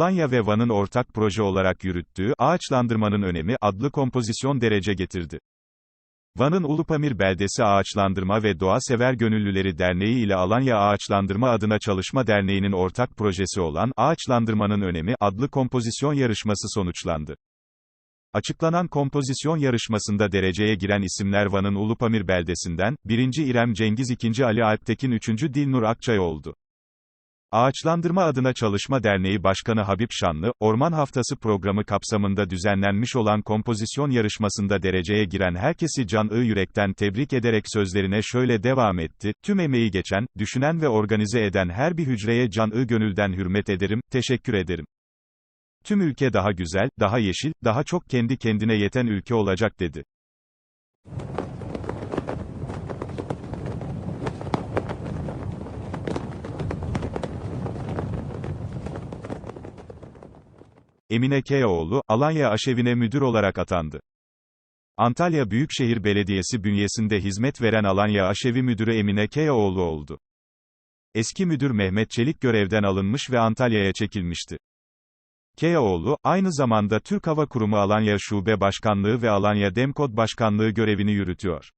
Alanya ve Van'ın ortak proje olarak yürüttüğü Ağaçlandırmanın Önemi adlı kompozisyon derece getirdi. Van'ın Ulupamir Beldesi Ağaçlandırma ve Doğa Sever Gönüllüleri Derneği ile Alanya Ağaçlandırma Adına Çalışma Derneği'nin ortak projesi olan Ağaçlandırmanın Önemi adlı kompozisyon yarışması sonuçlandı. Açıklanan kompozisyon yarışmasında dereceye giren isimler Van'ın Ulupamir beldesinden, 1. İrem Cengiz 2. Ali Alptekin 3. Dilnur Akçay oldu. Ağaçlandırma adına Çalışma Derneği Başkanı Habib Şanlı, Orman Haftası programı kapsamında düzenlenmiş olan kompozisyon yarışmasında dereceye giren herkesi can yürekten tebrik ederek sözlerine şöyle devam etti, tüm emeği geçen, düşünen ve organize eden her bir hücreye can gönülden hürmet ederim, teşekkür ederim. Tüm ülke daha güzel, daha yeşil, daha çok kendi kendine yeten ülke olacak dedi. Emine Keoğlu, Alanya Aşevi'ne müdür olarak atandı. Antalya Büyükşehir Belediyesi bünyesinde hizmet veren Alanya Aşevi Müdürü Emine Keoğlu oldu. Eski müdür Mehmet Çelik görevden alınmış ve Antalya'ya çekilmişti. Keoğlu, aynı zamanda Türk Hava Kurumu Alanya Şube Başkanlığı ve Alanya Demkod Başkanlığı görevini yürütüyor.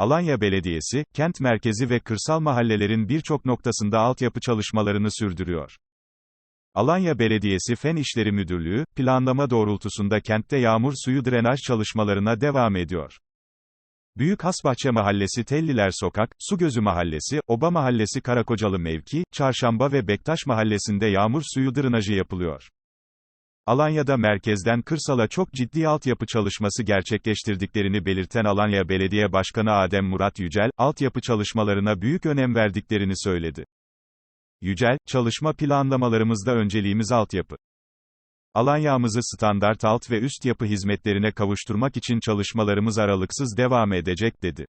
Alanya Belediyesi, kent merkezi ve kırsal mahallelerin birçok noktasında altyapı çalışmalarını sürdürüyor. Alanya Belediyesi Fen İşleri Müdürlüğü, planlama doğrultusunda kentte yağmur suyu drenaj çalışmalarına devam ediyor. Büyük Hasbahçe Mahallesi Telliler Sokak, Sugözü Mahallesi, Oba Mahallesi Karakocalı Mevki, Çarşamba ve Bektaş Mahallesi'nde yağmur suyu drenajı yapılıyor. Alanya'da merkezden kırsala çok ciddi altyapı çalışması gerçekleştirdiklerini belirten Alanya Belediye Başkanı Adem Murat Yücel, altyapı çalışmalarına büyük önem verdiklerini söyledi. Yücel, çalışma planlamalarımızda önceliğimiz altyapı. Alanya'mızı standart alt ve üst yapı hizmetlerine kavuşturmak için çalışmalarımız aralıksız devam edecek dedi.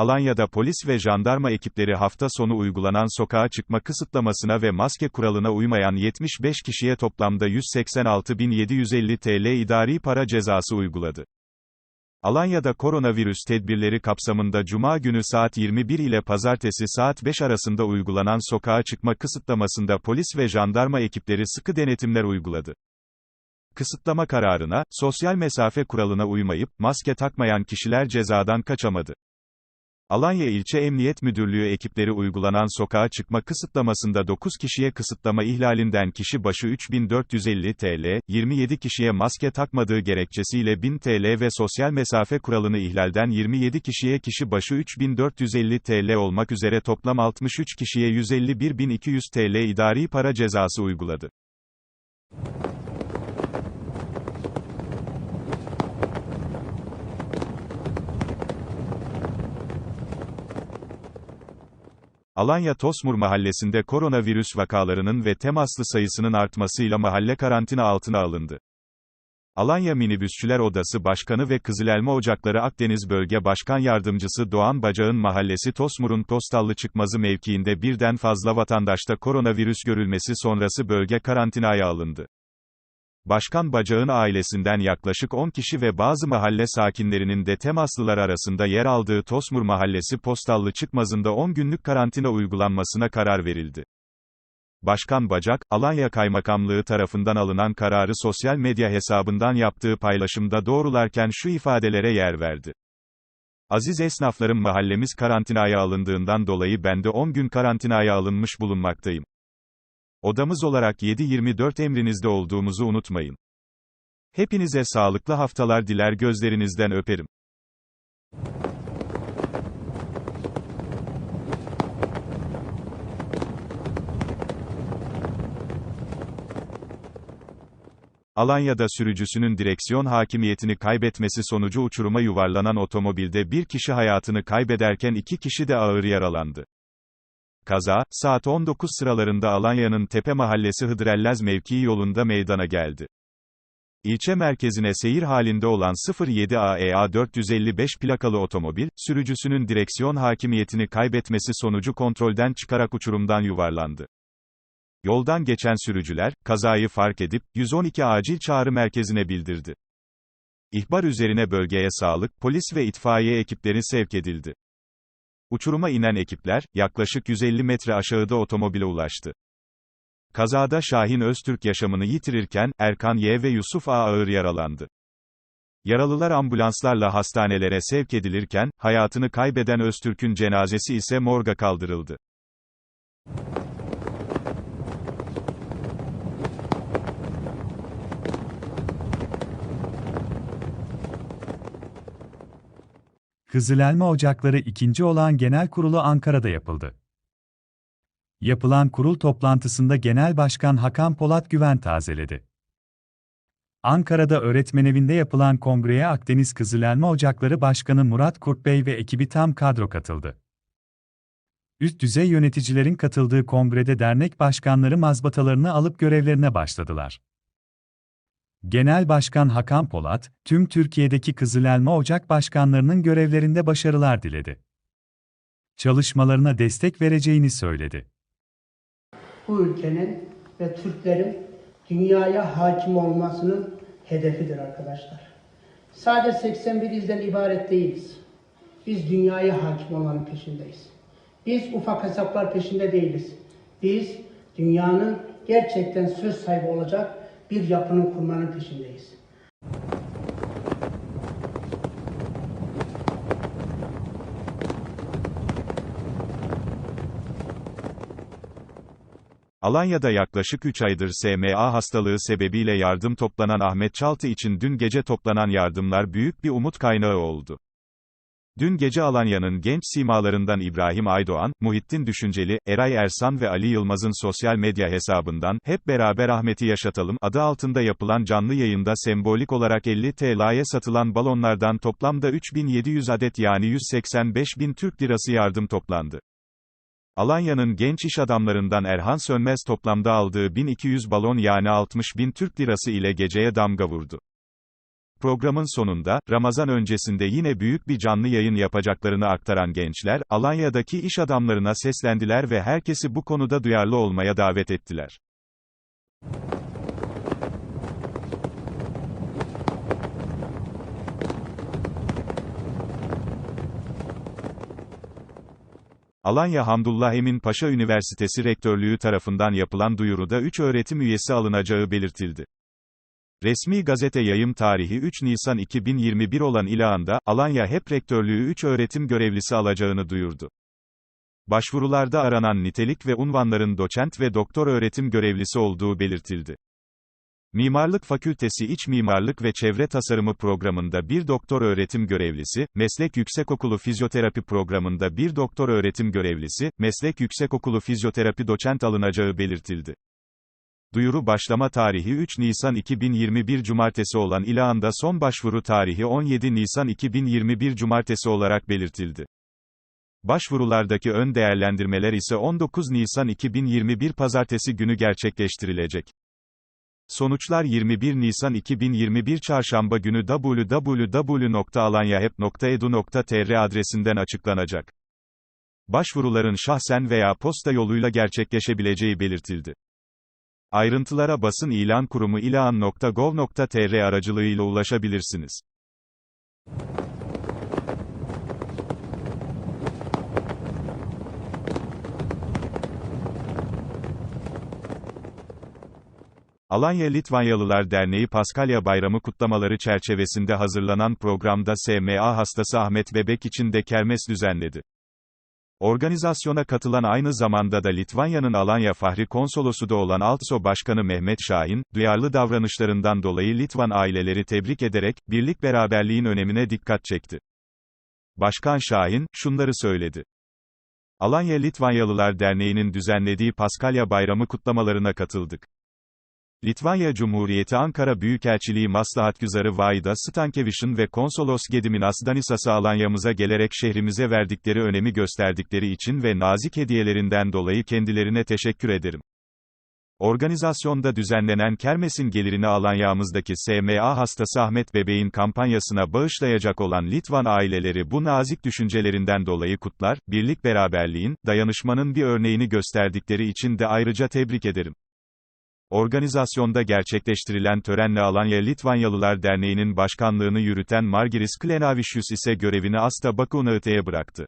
Alanya'da polis ve jandarma ekipleri hafta sonu uygulanan sokağa çıkma kısıtlamasına ve maske kuralına uymayan 75 kişiye toplamda 186.750 TL idari para cezası uyguladı. Alanya'da koronavirüs tedbirleri kapsamında Cuma günü saat 21 ile Pazartesi saat 5 arasında uygulanan sokağa çıkma kısıtlamasında polis ve jandarma ekipleri sıkı denetimler uyguladı. Kısıtlama kararına, sosyal mesafe kuralına uymayıp, maske takmayan kişiler cezadan kaçamadı. Alanya İlçe Emniyet Müdürlüğü ekipleri uygulanan sokağa çıkma kısıtlamasında 9 kişiye kısıtlama ihlalinden kişi başı 3450 TL, 27 kişiye maske takmadığı gerekçesiyle 1000 TL ve sosyal mesafe kuralını ihlalden 27 kişiye kişi başı 3450 TL olmak üzere toplam 63 kişiye 151.200 TL idari para cezası uyguladı. Alanya Tosmur mahallesinde koronavirüs vakalarının ve temaslı sayısının artmasıyla mahalle karantina altına alındı. Alanya Minibüsçüler Odası Başkanı ve Kızılelma Ocakları Akdeniz Bölge Başkan Yardımcısı Doğan Bacağın mahallesi Tosmur'un Postallı çıkmazı mevkiinde birden fazla vatandaşta koronavirüs görülmesi sonrası bölge karantinaya alındı. Başkan Bacağın ailesinden yaklaşık 10 kişi ve bazı mahalle sakinlerinin de temaslılar arasında yer aldığı Tosmur Mahallesi Postallı çıkmazında 10 günlük karantina uygulanmasına karar verildi. Başkan Bacak, Alanya Kaymakamlığı tarafından alınan kararı sosyal medya hesabından yaptığı paylaşımda doğrularken şu ifadelere yer verdi. Aziz esnaflarım mahallemiz karantinaya alındığından dolayı ben de 10 gün karantinaya alınmış bulunmaktayım. Odamız olarak 7-24 emrinizde olduğumuzu unutmayın. Hepinize sağlıklı haftalar diler gözlerinizden öperim. Alanya'da sürücüsünün direksiyon hakimiyetini kaybetmesi sonucu uçuruma yuvarlanan otomobilde bir kişi hayatını kaybederken iki kişi de ağır yaralandı. Kaza, saat 19 sıralarında Alanya'nın Tepe Mahallesi Hıdrellez mevkii yolunda meydana geldi. İlçe merkezine seyir halinde olan 07 AEA 455 plakalı otomobil, sürücüsünün direksiyon hakimiyetini kaybetmesi sonucu kontrolden çıkarak uçurumdan yuvarlandı. Yoldan geçen sürücüler, kazayı fark edip, 112 acil çağrı merkezine bildirdi. İhbar üzerine bölgeye sağlık, polis ve itfaiye ekipleri sevk edildi. Uçuruma inen ekipler, yaklaşık 150 metre aşağıda otomobile ulaştı. Kazada Şahin Öztürk yaşamını yitirirken, Erkan Y ve Yusuf A ağır yaralandı. Yaralılar ambulanslarla hastanelere sevk edilirken, hayatını kaybeden Öztürk'ün cenazesi ise morga kaldırıldı. Kızılelma Ocakları 2. olan genel kurulu Ankara'da yapıldı. Yapılan kurul toplantısında Genel Başkan Hakan Polat Güven tazeledi. Ankara'da öğretmenevinde yapılan kongreye Akdeniz Kızılelma Ocakları Başkanı Murat Kurtbey ve ekibi tam kadro katıldı. Üst düzey yöneticilerin katıldığı kongrede dernek başkanları mazbatalarını alıp görevlerine başladılar. Genel Başkan Hakan Polat, tüm Türkiye'deki Kızılelma Ocak başkanlarının görevlerinde başarılar diledi. Çalışmalarına destek vereceğini söyledi. bu ülkenin ve Türklerin dünyaya hakim olmasının hedefidir arkadaşlar. Sadece 81 ilden ibaret değiliz. Biz dünyaya hakim olmanın peşindeyiz. Biz ufak hesaplar peşinde değiliz. Biz dünyanın gerçekten söz sahibi olacak bir yapının kurmanın peşindeyiz. Alanya'da yaklaşık 3 aydır SMA hastalığı sebebiyle yardım toplanan Ahmet Çaltı için dün gece toplanan yardımlar büyük bir umut kaynağı oldu. Dün gece Alanya'nın genç simalarından İbrahim Aydoğan, Muhittin Düşünceli, Eray Ersan ve Ali Yılmaz'ın sosyal medya hesabından Hep Beraber Ahmet'i Yaşatalım adı altında yapılan canlı yayında sembolik olarak 50 TL'ye satılan balonlardan toplamda 3700 adet yani 185 bin Türk lirası yardım toplandı. Alanya'nın genç iş adamlarından Erhan Sönmez toplamda aldığı 1200 balon yani 60 bin Türk lirası ile geceye damga vurdu. Programın sonunda, Ramazan öncesinde yine büyük bir canlı yayın yapacaklarını aktaran gençler, Alanya'daki iş adamlarına seslendiler ve herkesi bu konuda duyarlı olmaya davet ettiler. Alanya Hamdullah Emin Paşa Üniversitesi Rektörlüğü tarafından yapılan duyuruda 3 öğretim üyesi alınacağı belirtildi. Resmi gazete yayım tarihi 3 Nisan 2021 olan ilağında, Alanya HEP Rektörlüğü 3 öğretim görevlisi alacağını duyurdu. Başvurularda aranan nitelik ve unvanların doçent ve doktor öğretim görevlisi olduğu belirtildi. Mimarlık Fakültesi İç Mimarlık ve Çevre Tasarımı programında bir doktor öğretim görevlisi, Meslek Yüksekokulu Fizyoterapi programında bir doktor öğretim görevlisi, Meslek Yüksekokulu Fizyoterapi doçent alınacağı belirtildi. Duyuru başlama tarihi 3 Nisan 2021 Cumartesi olan ilağında son başvuru tarihi 17 Nisan 2021 Cumartesi olarak belirtildi. Başvurulardaki ön değerlendirmeler ise 19 Nisan 2021 Pazartesi günü gerçekleştirilecek. Sonuçlar 21 Nisan 2021 Çarşamba günü www.alanyahep.edu.tr adresinden açıklanacak. Başvuruların şahsen veya posta yoluyla gerçekleşebileceği belirtildi. Ayrıntılara basın ilan kurumu ilan.gov.tr aracılığıyla ulaşabilirsiniz. Alanya Litvanyalılar Derneği Paskalya Bayramı kutlamaları çerçevesinde hazırlanan programda SMA hastası Ahmet Bebek için de kermes düzenledi. Organizasyona katılan aynı zamanda da Litvanya'nın Alanya Fahri Konsolosu da olan Altso Başkanı Mehmet Şahin, duyarlı davranışlarından dolayı Litvan aileleri tebrik ederek, birlik beraberliğin önemine dikkat çekti. Başkan Şahin, şunları söyledi. Alanya Litvanyalılar Derneği'nin düzenlediği Paskalya Bayramı kutlamalarına katıldık. Litvanya Cumhuriyeti Ankara Büyükelçiliği Maslahatgüzarı Vaida Stankevich'in ve Konsolos Gediminas Danisas'ı Alanya'mıza gelerek şehrimize verdikleri önemi gösterdikleri için ve nazik hediyelerinden dolayı kendilerine teşekkür ederim. Organizasyonda düzenlenen Kermes'in gelirini Alanya'mızdaki SMA hastası Ahmet Bebeğin kampanyasına bağışlayacak olan Litvan aileleri bu nazik düşüncelerinden dolayı kutlar, birlik beraberliğin, dayanışmanın bir örneğini gösterdikleri için de ayrıca tebrik ederim. Organizasyonda gerçekleştirilen törenle Alanya Litvanyalılar Derneği'nin başkanlığını yürüten Margiris Klenavicius ise görevini Asta Bakunaıte'ye bıraktı.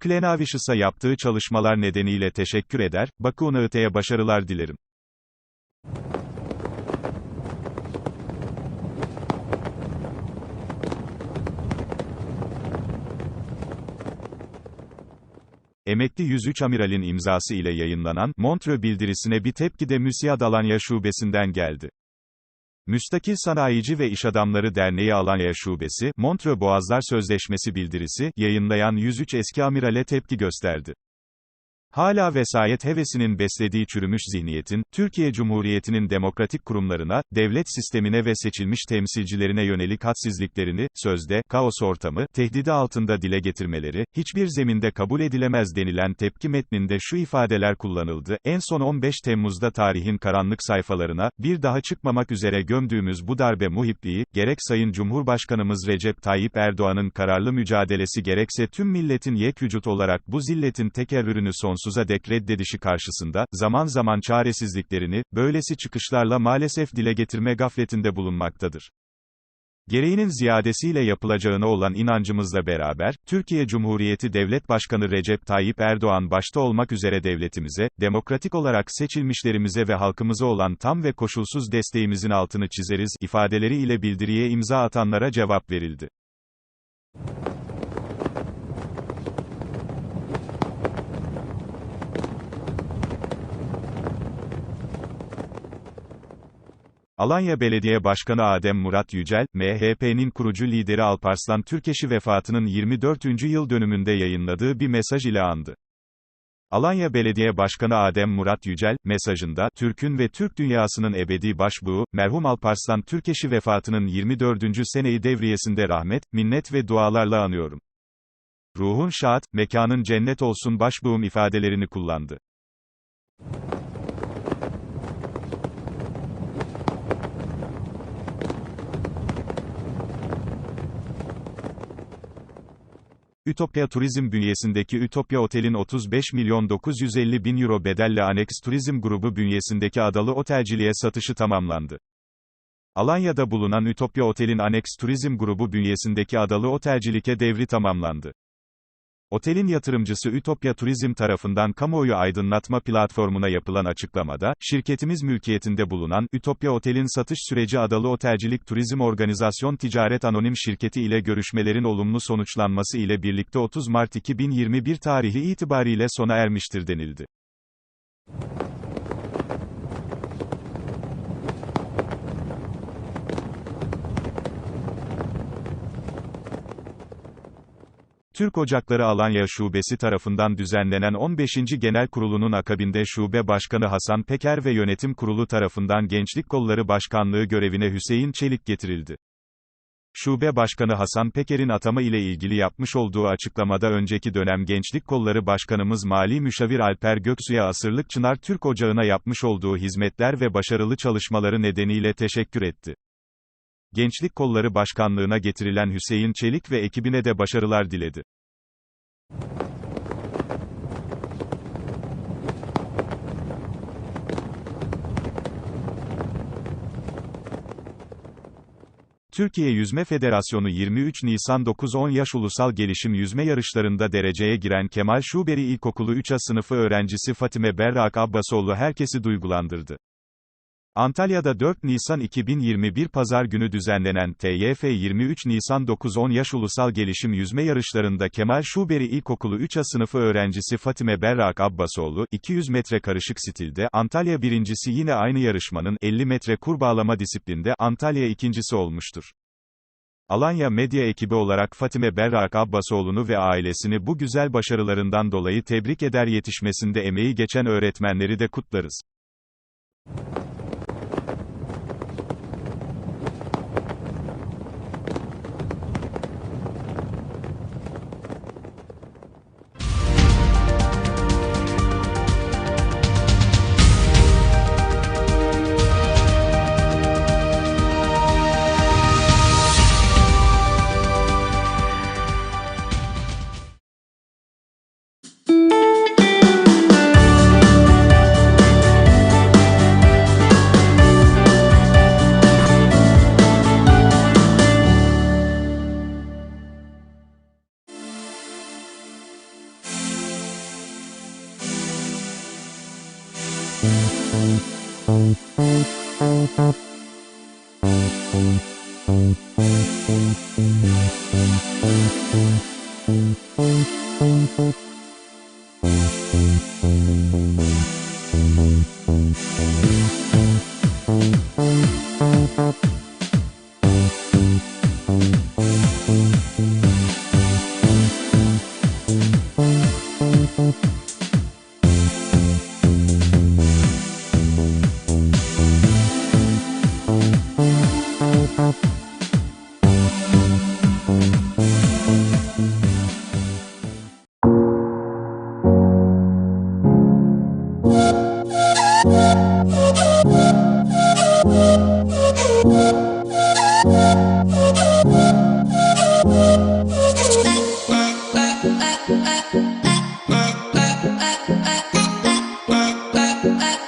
Klenavicius'a yaptığı çalışmalar nedeniyle teşekkür eder, Bakunaıte'ye başarılar dilerim. Emekli 103 amiralin imzası ile yayınlanan Montreux bildirisine bir tepki de MÜSİAD Alanya Şubesi'nden geldi. Müstakil Sanayici ve İş Adamları Derneği Alanya Şubesi, Montreux Boğazlar Sözleşmesi bildirisi, yayınlayan 103 eski amirale tepki gösterdi. Hala vesayet hevesinin beslediği çürümüş zihniyetin, Türkiye Cumhuriyeti'nin demokratik kurumlarına, devlet sistemine ve seçilmiş temsilcilerine yönelik hadsizliklerini, sözde, kaos ortamı, tehdidi altında dile getirmeleri, hiçbir zeminde kabul edilemez denilen tepki metninde şu ifadeler kullanıldı, en son 15 Temmuz'da tarihin karanlık sayfalarına, bir daha çıkmamak üzere gömdüğümüz bu darbe muhipliği, gerek Sayın Cumhurbaşkanımız Recep Tayyip Erdoğan'ın kararlı mücadelesi gerekse tüm milletin yekvücut olarak bu zilletin tekerrürünü sonsuza dek reddedişi karşısında, zaman zaman çaresizliklerini, böylesi çıkışlarla maalesef dile getirme gafletinde bulunmaktadır. Gereğinin ziyadesiyle yapılacağına olan inancımızla beraber, Türkiye Cumhuriyeti Devlet Başkanı Recep Tayyip Erdoğan başta olmak üzere devletimize, demokratik olarak seçilmişlerimize ve halkımıza olan tam ve koşulsuz desteğimizin altını çizeriz, ifadeleriyle bildiriye imza atanlara cevap verildi. Alanya Belediye Başkanı Adem Murat Yücel, MHP'nin kurucu lideri Alparslan Türkeş'i vefatının 24. yıl dönümünde yayınladığı bir mesaj ile andı. Alanya Belediye Başkanı Adem Murat Yücel, mesajında, Türk'ün ve Türk dünyasının ebedi başbuğu, merhum Alparslan Türkeş'i vefatının 24. seneyi devriyesinde rahmet, minnet ve dualarla anıyorum. Ruhun şad, mekanın cennet olsun başbuğum ifadelerini kullandı. Ütopya Turizm bünyesindeki Ütopya Otel'in 35 milyon 950 bin euro bedelle Annex Turizm Grubu bünyesindeki adalı otelciliğe satışı tamamlandı. Alanya'da bulunan Ütopya Otel'in Annex Turizm Grubu bünyesindeki adalı otelcilike devri tamamlandı. Otelin yatırımcısı Ütopya Turizm tarafından kamuoyu aydınlatma platformuna yapılan açıklamada, şirketimiz mülkiyetinde bulunan, Ütopya Otel'in satış süreci Adalı Otelcilik Turizm Organizasyon Ticaret Anonim Şirketi ile görüşmelerin olumlu sonuçlanması ile birlikte 30 Mart 2021 tarihi itibariyle sona ermiştir denildi. Türk Ocakları Alanya Şubesi tarafından düzenlenen 15. Genel Kurulu'nun akabinde Şube Başkanı Hasan Peker ve Yönetim Kurulu tarafından Gençlik Kolları Başkanlığı görevine Hüseyin Çelik getirildi. Şube Başkanı Hasan Peker'in atama ile ilgili yapmış olduğu açıklamada önceki dönem Gençlik Kolları Başkanımız Mali Müşavir Alper Göksu'ya Asırlık Çınar Türk Ocağı'na yapmış olduğu hizmetler ve başarılı çalışmaları nedeniyle teşekkür etti. Gençlik Kolları Başkanlığına getirilen Hüseyin Çelik ve ekibine de başarılar diledi. Türkiye Yüzme Federasyonu 23 Nisan 9-10 yaş ulusal gelişim yüzme yarışlarında dereceye giren Kemal Şuberi İlkokulu 3A sınıfı öğrencisi Fatime Berrak Abbasoğlu herkesi duygulandırdı. Antalya'da 4 Nisan 2021 Pazar günü düzenlenen TYF 23 Nisan 9-10 yaş ulusal gelişim yüzme yarışlarında Kemal Şuberi İlkokulu 3A sınıfı öğrencisi Fatime Berrak Abbasoğlu, 200 metre karışık stilde, Antalya birincisi yine aynı yarışmanın, 50 metre kurbağalama disiplinde, Antalya ikincisi olmuştur. Alanya Medya ekibi olarak Fatime Berrak Abbasoğlu'nu ve ailesini bu güzel başarılarından dolayı tebrik eder yetişmesinde emeği geçen öğretmenleri de kutlarız.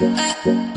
uh, uh.